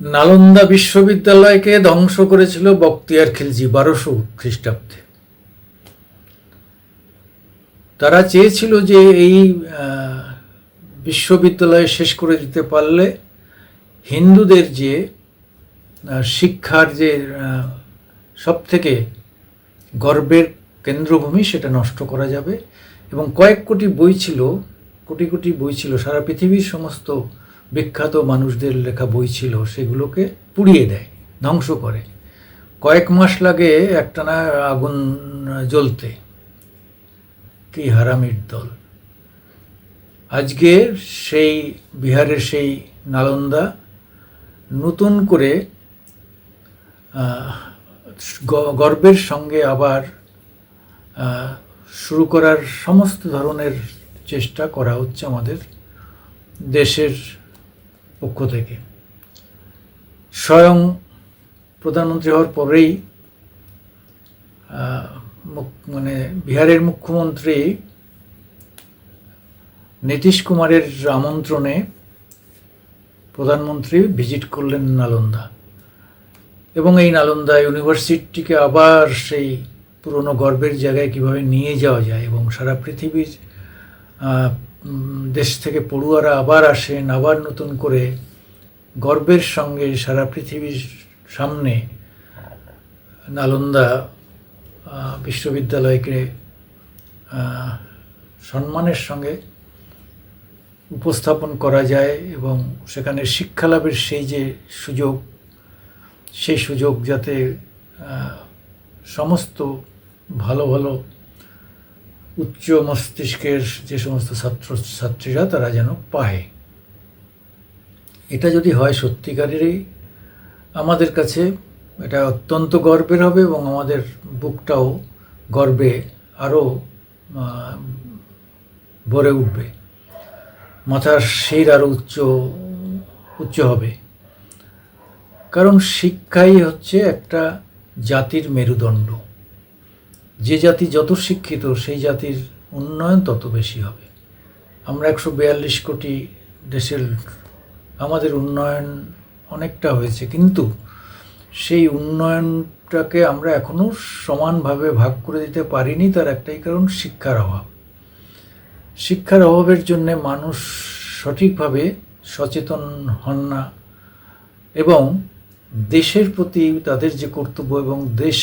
নালন্দা বিশ্ববিদ্যালয়কে ধ্বংস করেছিল বক্তিয়ার খিলজি বারোশো খ্রিস্টাব্দে। তারা চেয়েছিল যে এই বিশ্ববিদ্যালয় শেষ করে দিতে পারলে হিন্দুদের যে শিক্ষার যে সব থেকে গর্বের কেন্দ্রভূমি সেটা নষ্ট করা যাবে এবং কয়েক কোটি বই ছিল, কোটি কোটি বই ছিল, সারা পৃথিবীর সমস্ত বিখ্যাত মানুষদের লেখা বই ছিল, সেগুলোকে পুড়িয়ে দেয়, ধ্বংস করে। কয়েক মাস লাগে একটানা আগুন জ্বলতে। কি হারামির দল। আজকে সেই, বিহারের সেই নালন্দা নতুন করে গর্বের সঙ্গে আবার শুরু করার সমস্ত ধরনের চেষ্টা করা হচ্ছে আমাদের দেশের পক্ষ থেকে। স্বয়ং প্রধানমন্ত্রী হওয়ার পরেই মানে বিহারের মুখ্যমন্ত্রী নীতিশ কুমারের আমন্ত্রণে প্রধানমন্ত্রী ভিজিট করলেন নালন্দা। এবং এই নালন্দা ইউনিভার্সিটিকে আবার সেই পুরনো গর্বের জায়গায় কীভাবে নিয়ে যাওয়া যায় এবং সারা পৃথিবীর দেশ থেকে পড়ুয়ারা আবার আসেন, আবার নতুন করে গর্বের সঙ্গে সারা পৃথিবীর সামনে নালন্দা বিশ্ববিদ্যালয়কে সম্মানের সঙ্গে উপস্থাপন করা যায় এবং সেখানে শিক্ষালাভের সেই যে সুযোগ, সেই সুযোগ যাতে সমস্ত ভালো ভালো উচ্চ মস্তিষ্কের যে সমস্ত ছাত্র ছাত্রীরা, তারা যেন পায়। এটা যদি হয় সত্যিকারেরই, আমাদের কাছে এটা অত্যন্ত গর্বের হবে এবং আমাদের বুকটাও গর্বে আরও ভরে উঠবে। মাথার শির আরও উচ্চ উচ্চ হবে। কারণ শিক্ষাই হচ্ছে একটা জাতির মেরুদণ্ড। যে জাতি যত শিক্ষিত, সেই জাতির উন্নয়ন তত বেশি হবে। আমরা একশো বিয়াল্লিশ কোটি দেশের আমাদের উন্নয়ন অনেকটা হয়েছে, কিন্তু সেই উন্নয়নটাকে আমরা এখনও সমানভাবে ভাগ করে দিতে পারিনি, তার একটাই কারণ শিক্ষার অভাব। শিক্ষার অভাবের জন্যে মানুষ সঠিকভাবে সচেতন হন না এবং দেশের প্রতি তাদের যে কর্তব্য এবং দেশ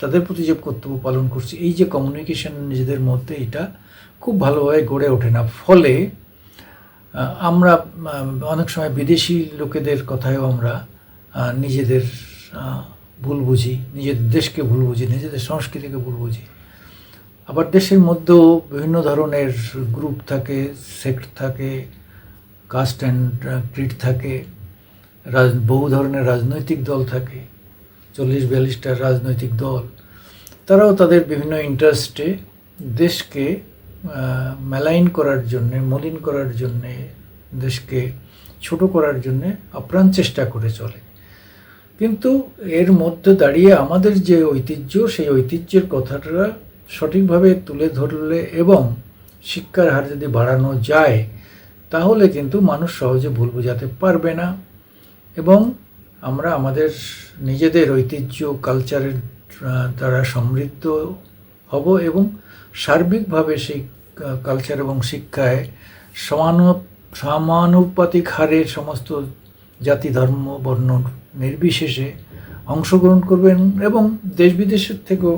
তাদের প্রতি যে কর্তব্য পালন করছি, এই যে কমিউনিকেশন নিজেদের মধ্যে এটা খুব ভালোভাবে গড়ে ওঠে না। ফলে আমরা অনেক সময় বিদেশি লোকেদের কথায়ও আমরা নিজেদের ভুল বুঝি নিজেদের দেশকে ভুল বুঝি, নিজেদের সংস্কৃতিকে ভুল বুঝি। আবার দেশের মধ্যেও বিভিন্ন ধরনের গ্রুপ থাকে সেক্ট থাকে কাস্ট অ্যান্ড ক্রিট থাকে বহু ধরনের রাজনৈতিক দল থাকে। চল্লিশ বিয়াল্লিশটা রাজনৈতিক দল, তারাও তাদের বিভিন্ন ইন্টারেস্টে দেশকে মেলাইন করার জন্যে, মলিন করার জন্যে দেশকে ছোট করার জন্যে আপ্রাণ চেষ্টা করে চলে। কিন্তু এর মধ্যে দাঁড়িয়ে আমাদের যে ঐতিহ্য, সেই ঐতিহ্যের কথাটা সঠিকভাবে তুলে ধরলে এবং শিক্ষার হার যদি বাড়ানো যায়, তাহলে কিন্তু মানুষ সহজে ভুল বোঝাতে পারবে না এবং আমরা আমাদের নিজেদের ঐতিহ্য কালচারের দ্বারা সমৃদ্ধ হব এবং সার্বিকভাবে সেই কালচার এবং শিক্ষায় সমানু, সমানুপাতিক হারে সমস্ত জাতি, ধর্ম, বর্ণ নির্বিশেষে অংশগ্রহণ করবেন এবং দেশ বিদেশের থেকেও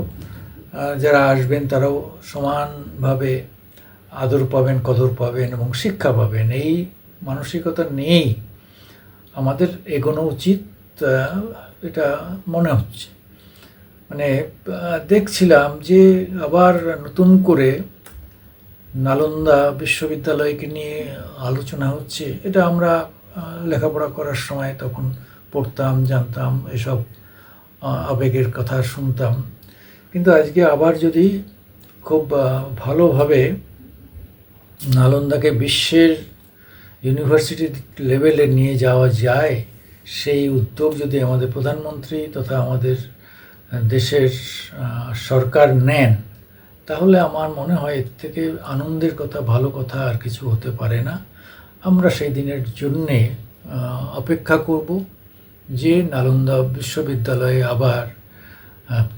যারা আসবেন তারাও সমানভাবে আদর পাবেন, কদর পাবেন এবং শিক্ষা পাবেন। এই মানসিকতা নিয়েই আমাদের এগোনো উচিত। এটা মনে হচ্ছে। মানে দেখছিলাম যে আবার নতুন করে নালন্দা বিশ্ববিদ্যালয়কে নিয়ে আলোচনা হচ্ছে। এটা আমরা লেখাপড়া করার সময় তখন পড়তাম, জানতাম, এসব আবেগের কথা শুনতাম। কিন্তু আজকে আবার যদি খুব ভালোভাবে নালন্দাকে বিশ্বের ইউনিভার্সিটি লেভেলে নিয়ে যাওয়া যায় সেই উদ্যোগ যদি আমাদের প্রধানমন্ত্রী তথা আমাদের দেশের সরকার নেন, তাহলে আমার মনে হয় এর থেকে আনন্দের কথা, ভালো কথা আর কিছু হতে পারে না। আমরা সেই দিনের জন্যে অপেক্ষা করব যে নালন্দা বিশ্ববিদ্যালয়ে আবার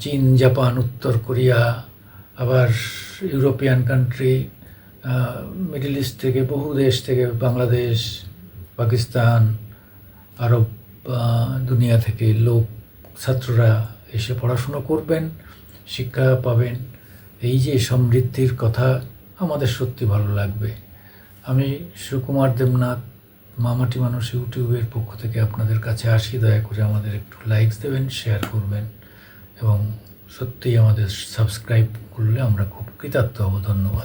চীন, জাপান, উত্তর কোরিয়া, আবার ইউরোপিয়ান কান্ট্রি মিডল ইস্ট থেকে, বহু দেশ থেকে, বাংলাদেশ, পাকিস্তান আরব দুনিয়া থেকে লোক, ছাত্ররা এসে পড়াশুনো করবেন, শিক্ষা পাবেন। এই যে সমৃদ্ধির কথা, আমাদের সত্যি ভালো লাগবে। আমি সুকুমার দেবনাথ, মামাটি মানুষ ইউটিউবের পক্ষ থেকে আপনাদের কাছে আসি। দয়া করে আমাদের একটু লাইকস দেবেন শেয়ার করবেন এবং সত্যিই আমাদের সাবস্ক্রাইব করলে আমরা খুব কৃতার্থ হব। ধন্যবাদ।